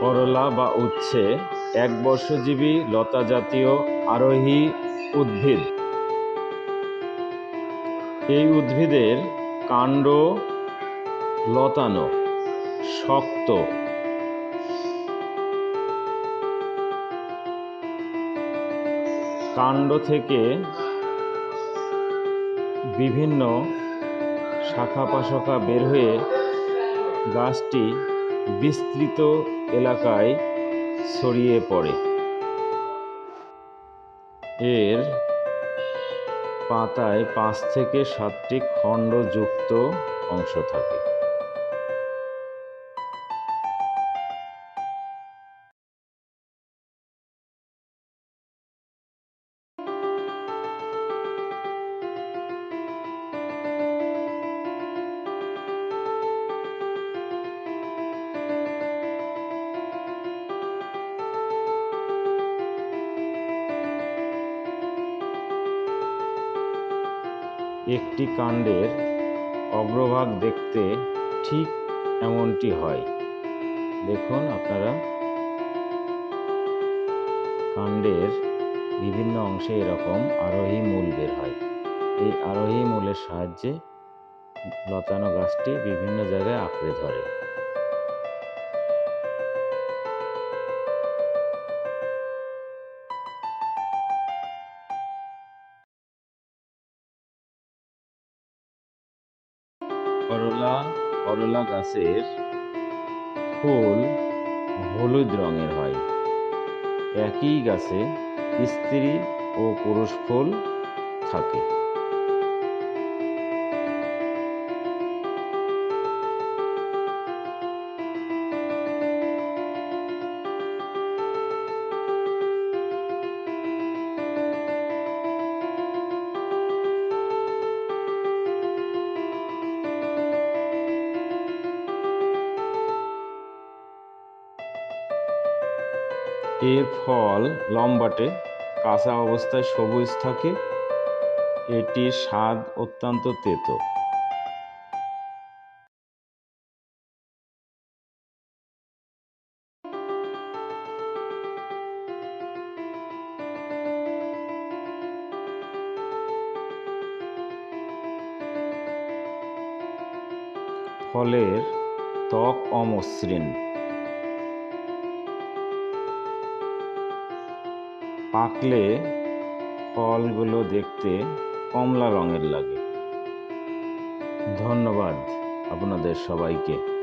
করলা বা উচ্ছে এক বর্ষজীবী লতা জাতীয় আরোহী উদ্ভিদ। এই উদ্ভিদের কাণ্ড লতানো, শক্ত। কাণ্ড থেকে বিভিন্ন শাখা পাশাখা বের হয়ে গাছটি বিস্তৃত এলাকায় ছড়িয়ে পড়ে। এর পাতায় পাঁচ থেকে সাতটি খণ্ডযুক্ত অংশ থাকে। একটি কাণ্ডের অগ্রভাগ দেখতে ঠিক এমনটি হয়। দেখুন আপনারা। কাণ্ডের বিভিন্ন অংশে এরকম আরোহী মূল বের হয়। এই আরোহী মূলের সাহায্যে লতানো গাছটি বিভিন্ন জায়গায় আঁকড়ে ধরে। করলা করলা গাছের ফুল হলুদ রঙের হয়। একই গাছে স্ত্রী ও পুরুষ ফুল থাকে। এর ফল লম্বাটে কাঁচা অবস্থায় সবুজ থাকে। এটির স্বাদ অত্যন্ত তেতো। ফলের ত্বক অমসৃণ। পাকলে ফলগুলো দেখতে কমলা রঙের লাগে। ধন্যবাদ আপনাদের সবাইকে।